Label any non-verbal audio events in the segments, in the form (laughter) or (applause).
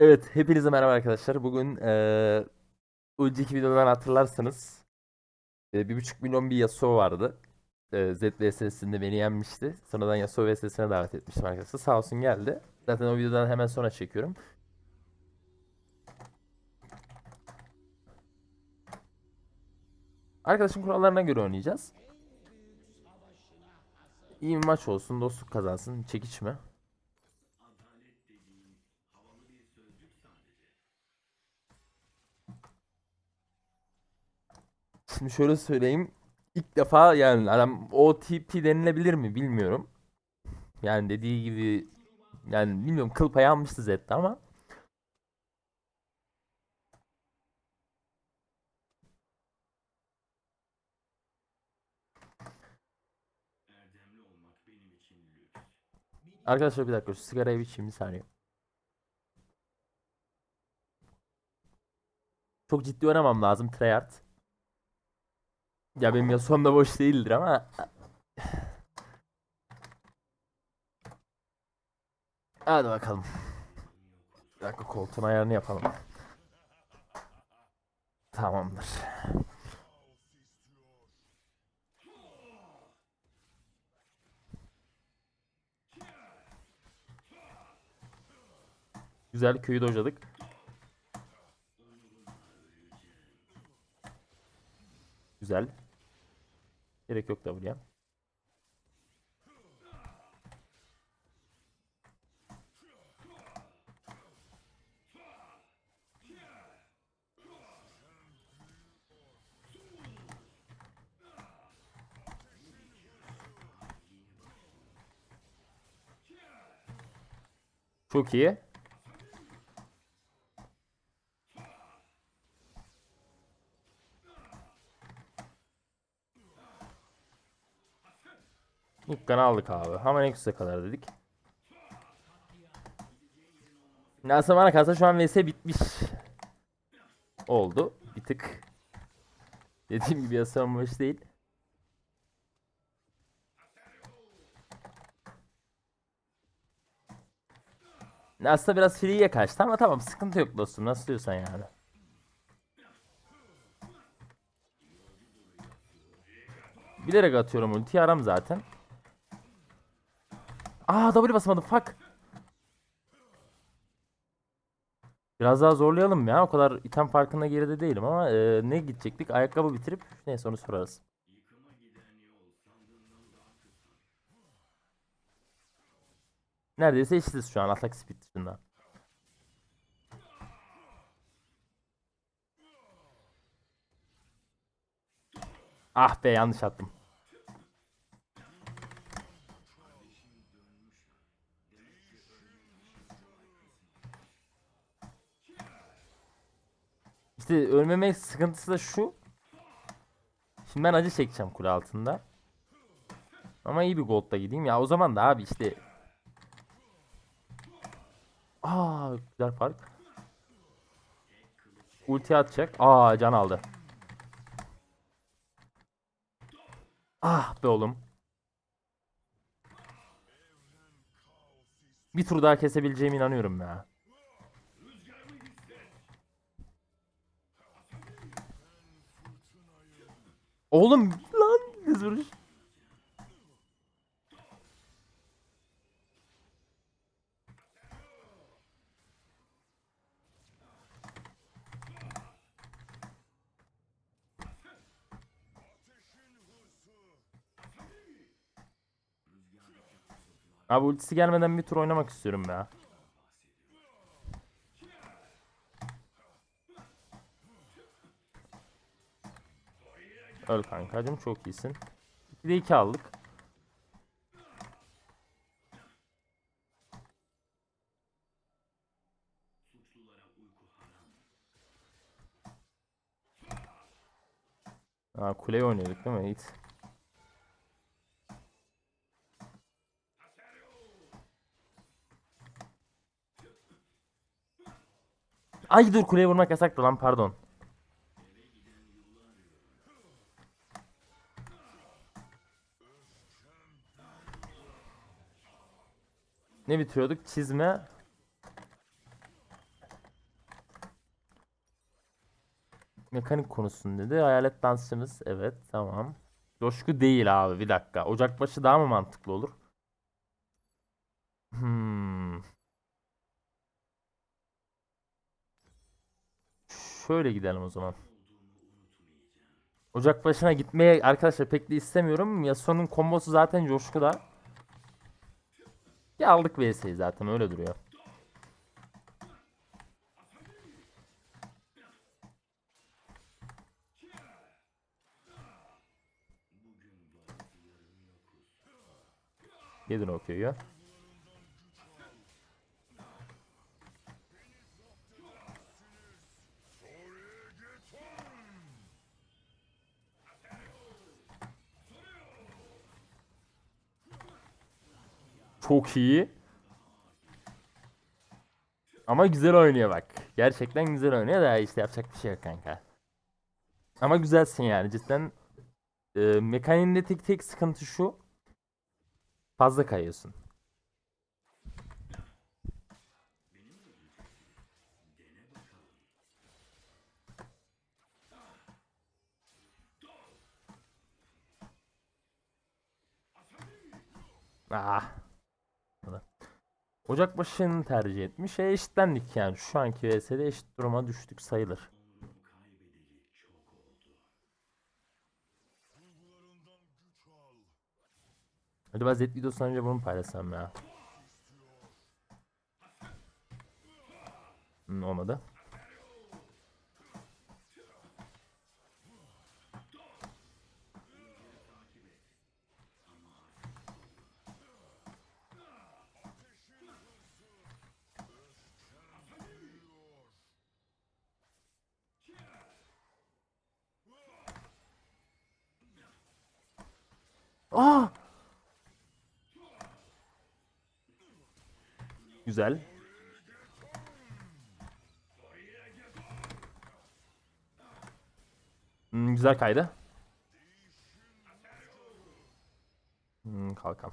Evet, hepinize merhaba arkadaşlar. Bugün eee önceki videodan hatırlarsanız eee, bir buçuk milyon bir Yasuo vardı. Eee Z VS'sinde beni yenmişti. Sonradan Yasuo VS'sine davet etmiştim arkadaşlar. Sağ olsun geldi. Zaten o videodan hemen sonra çekiyorum. Arkadaşın kurallarına göre oynayacağız. İyi bir maç olsun, dostluk kazansın, çekişme. Şimdi şöyle söyleyeyim. İlk defa yani adam OTP denilebilir mi bilmiyorum. Yani dediği gibi yani bilmiyorum kıl payı almıştı Zed'de ama Arkadaşlar bir dakika şu sigarayı bir içeyim bir saniye. Çok ciddi oynamam lazım tryhard. Ya benim Yasuo'm da boş değildir ama Hadi bakalım. Bir dakika koltuğun ayarını yapalım. Tamamdır. Güzel köyü dojladık. Güzel. Gerek yok W'ye. Çok iyi. İlk kanı aldık abi. Hemen en üste kadar dedik. Aslında bana kalsa şu an VS bitmiş. Oldu. Bir tık. Dediğim gibi yasam boş değil. Aslında biraz free'ye kaçtı ama tamam sıkıntı yok dostum. Nasıl diyorsan yani. Bilerek atıyorum ulti aram zaten. Aa W basamadım fuck. Biraz daha zorlayalım ya. O kadar item farkında geride değilim ama e, ne gidecektik? Ayakkabı bitirip neyse onu sorarız. Neredeyse eşitiz şu an atak speed dışında. Ah be yanlış attım. İşte ölmemek sıkıntısı da şu. Şimdi ben acı çekeceğim kule altında. Ama iyi bir gold'da gideyim ya. O zaman da abi işte. Aa güzel fark. Ulti atacak. Aa can aldı. Ah be oğlum. Bir tur daha kesebileceğime inanıyorum ya. Oğlum lan düz vuruş. Abi ultisi gelmeden bir tur oynamak istiyorum ya. Öl kankacım çok iyisin. 2'de 2 aldık. Aa, kuleyi oynuyorduk değil mi Yiğit? Ay dur kuleye vurmak yasaktı lan pardon. Yeni bitiriyorduk. Çizme. Mekanik konusun dedi. Hayalet dansçımız. Evet tamam. Coşku değil abi bir dakika. Ocakbaşı daha mı mantıklı olur? Hmm. Şöyle gidelim o zaman. Ocak başına gitmeye arkadaşlar pek de istemiyorum. Yasuo'nun kombosu zaten coşkuda. Ya aldık VS'yi zaten öyle duruyor. Yedin o Çok iyi. Ama güzel oynuyor bak. Gerçekten güzel oynuyor da işte yapacak bir şey yok kanka. Ama güzelsin yani cidden. E, mekaniğinde tek tek sıkıntı şu. Fazla kayıyorsun. Ah. Ocakbaşı'nı tercih etmiş. E eşitlendik yani. Şu anki VS'de eşit duruma düştük sayılır. Ben Z videosundan önce bunu paylaşsam ya. Hmm, olmadı. Aa! Güzel. Hmm, güzel kaydı. Hmm, kalkan.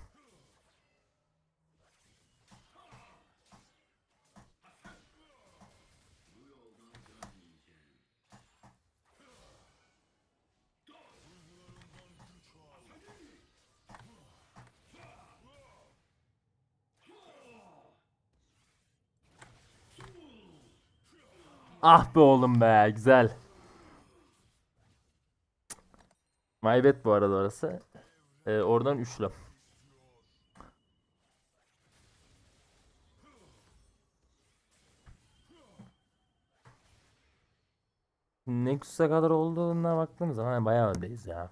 Ah be oğlum be güzel. My bad bu arada orası. Ee, oradan üçlü. Nexus'a kadar olduğuna baktığımız zaman bayağı öndeyiz ya.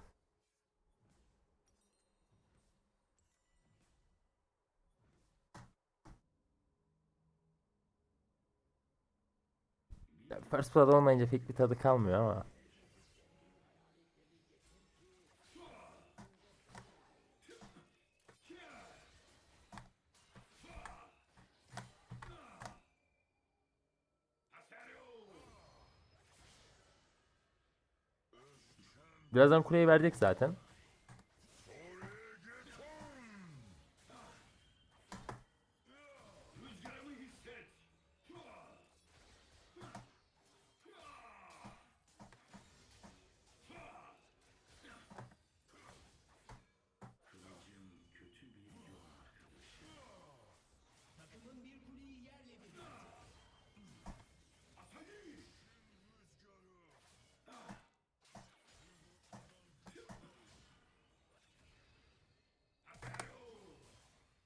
Ya First blood olmayınca pek bir tadı kalmıyor ama. Birazdan kuleyi verecek zaten.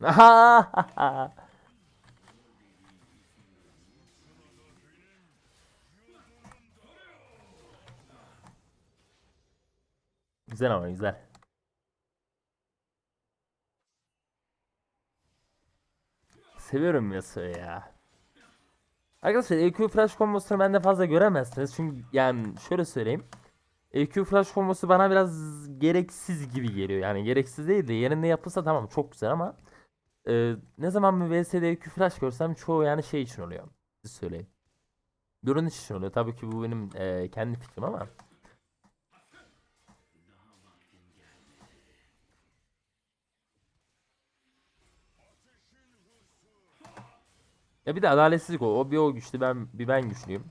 (laughs) Güzel ama güzel. Seviyorum Yasuo'yu ya. Arkadaşlar EQ flash kombosunu bende fazla göremezsiniz. Çünkü yani şöyle söyleyeyim. EQ flash kombosu bana biraz gereksiz gibi geliyor. Yani gereksiz değil de yerinde yapılsa tamam çok güzel ama e, ne zaman bir EQ flash görsem çoğu yani şey için oluyor. Siz söyleyin. Görünüş için oluyor. Tabii ki bu benim e, kendi fikrim ama. Ya bir de adaletsizlik o. O bir o güçlü ben bir ben güçlüyüm.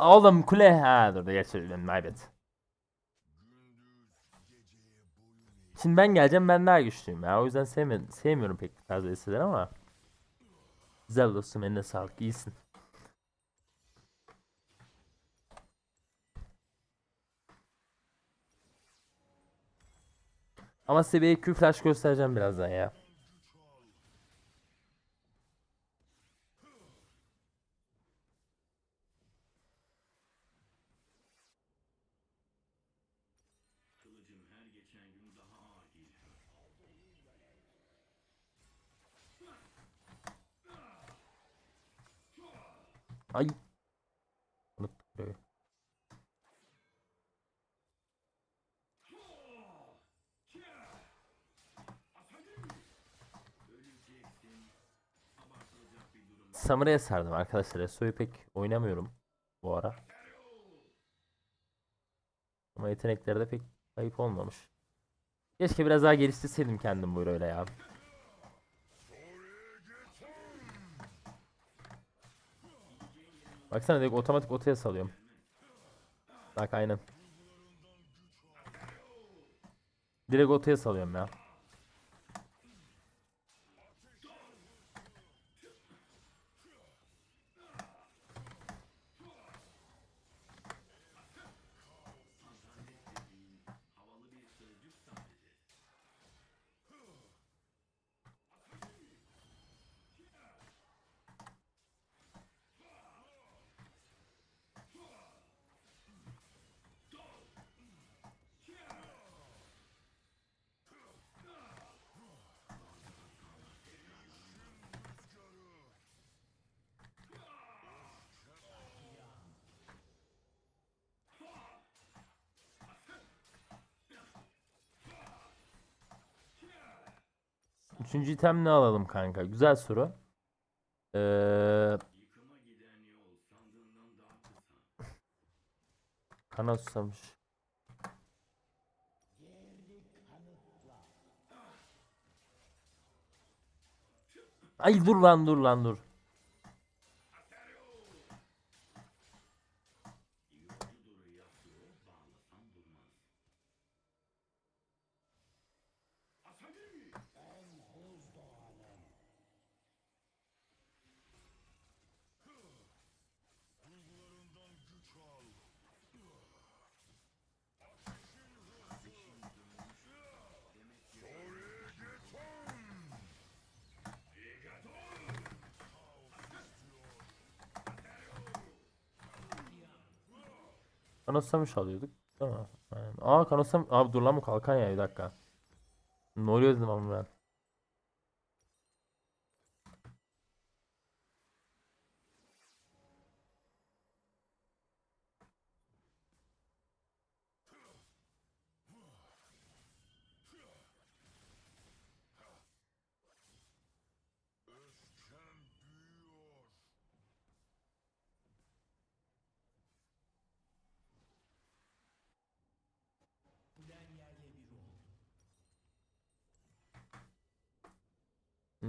Oğlum kule ha dur da geçelim maybet. Şimdi ben geleceğim ben daha güçlüyüm ya. O yüzden sevmiyorum, sevmiyorum pek bu tarz ama. Güzel dostum eline sağlık iyisin. Ama bir EQ flash göstereceğim birazdan ya. Ay. Samurai'ye sardım arkadaşlar. Eso'yu pek oynamıyorum bu ara. Ama yeteneklerde pek kayıp olmamış. Keşke biraz daha geliştirseydim kendim böyle öyle ya. Baksana direkt otomatik otaya salıyorum. Bak aynen. Direkt otaya salıyorum ya. Üçüncü item ne alalım kanka? Güzel soru. Ee... Kana susamış. Ay dur lan dur lan dur. Kana susamış alıyorduk. Aynen. Aa susam... Abi dur lan bu kalkan ya bir dakika. Ne oluyor dedim ama ben.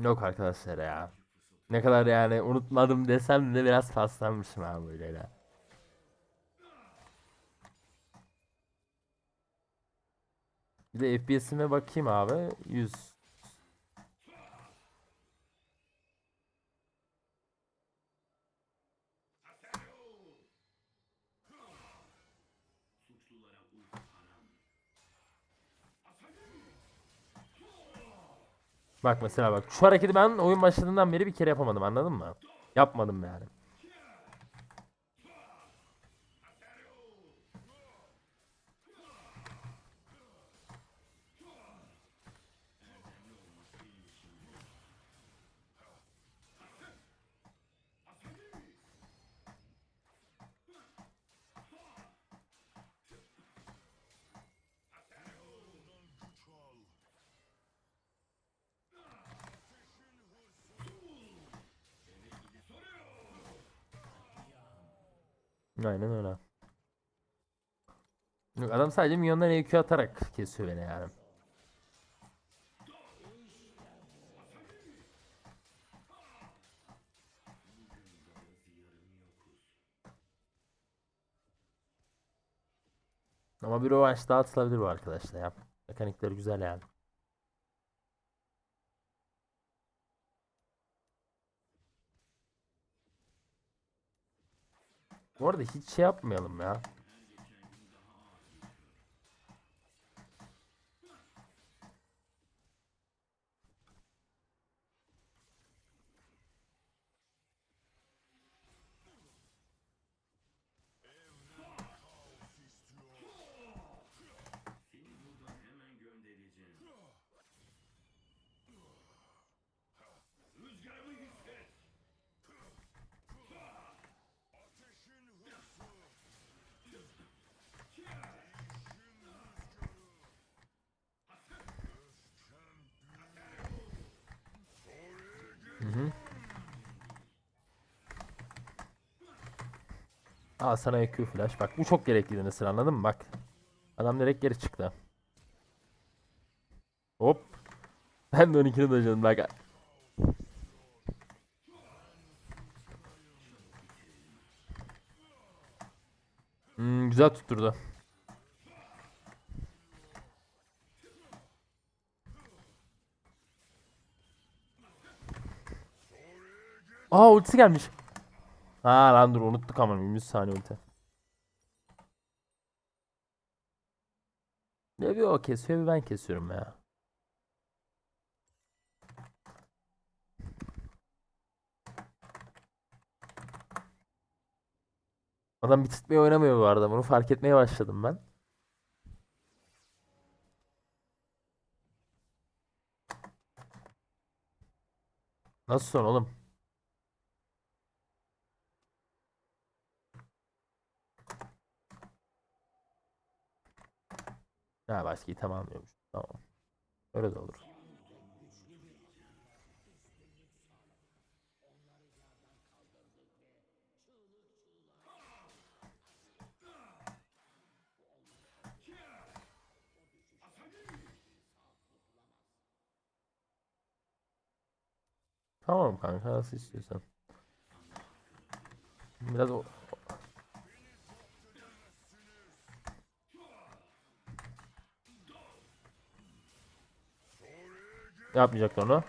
Yok arkadaşlar ya. Ne kadar yani unutmadım desem de biraz paslanmışım abi böyle. Bir de FPS'ime bakayım abi. 100. Bak mesela bak şu hareketi ben oyun başladığından beri bir kere yapamadım anladın mı? Yapmadım yani. Aynen öyle. Adam sadece milyondan EQ atarak kesiyor beni yani. Ama bir o daha atılabilir bu arkadaşlar ya. Mekanikleri güzel yani. Bu arada hiç şey yapmayalım ya. Al sana EQ flash. Bak bu çok gerekliydi Nasır anladın mı? Bak. Adam direkt geri çıktı. Hop. (laughs) Ben de 12'ni dojladım bak. Hmm, güzel tutturdu. Aa ultisi gelmiş. Ha lan dur unuttuk ama 100 saniye ulti. Ne bir o kesiyor bir ben kesiyorum ya. Adam bitirtmeyi oynamıyor bu arada. Bunu fark etmeye başladım ben. Nasıl son oğlum? Ha başka item almıyormuş. Tamam. Öyle de olur. Tamam kanka nasıl istiyorsan. Biraz o... Yapmayacak onu.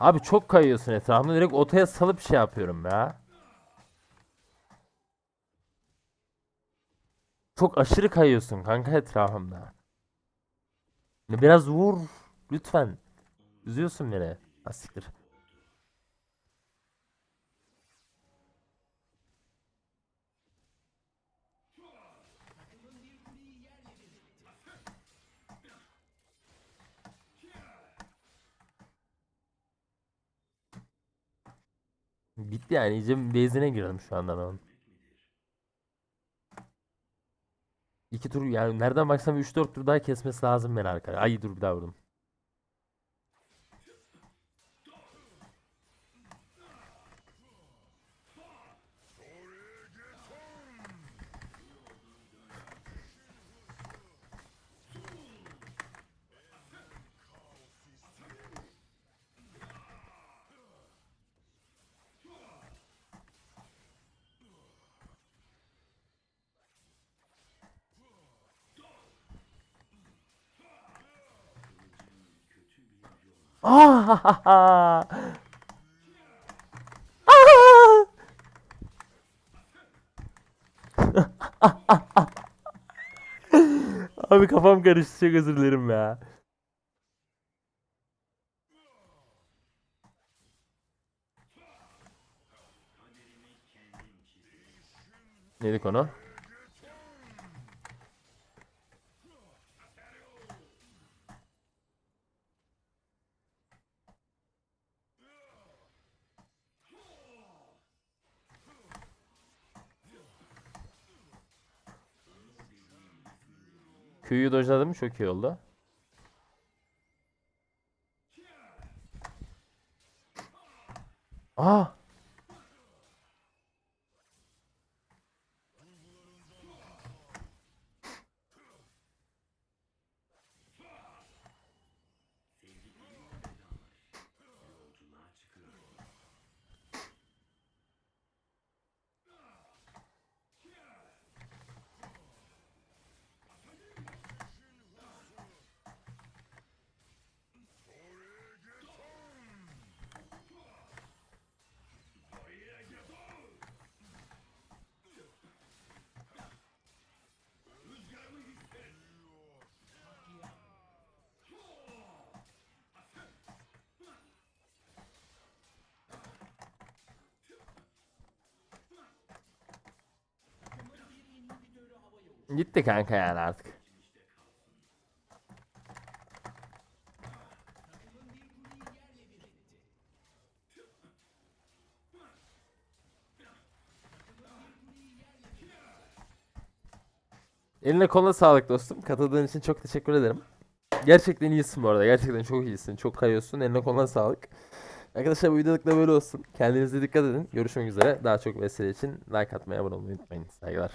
Abi çok kayıyorsun etrafında direkt otaya salıp şey yapıyorum ya. Çok aşırı kayıyorsun kanka etrafımda. Biraz vur lütfen. Üzüyorsun beni. Ha Bitti yani iyice base'ine girdim şu anda ben. İki tur yani nereden baksam 3-4 tur daha kesmesi lazım beni arkaya. Ay dur bir daha vurdum. Ah! (laughs) Abi kafam karıştı çok özür dilerim ya. Neydi konu? Q'yu dojladım çok iyi oldu. Aa! Gitti kanka yani artık. Eline koluna sağlık dostum. Katıldığın için çok teşekkür ederim. Gerçekten iyisin bu arada. Gerçekten çok iyisin. Çok kayıyorsun. Eline koluna sağlık. Arkadaşlar bu videoluk böyle olsun. Kendinize dikkat edin. Görüşmek üzere. Daha çok vesile için like atmayı abone olmayı unutmayın. Saygılar.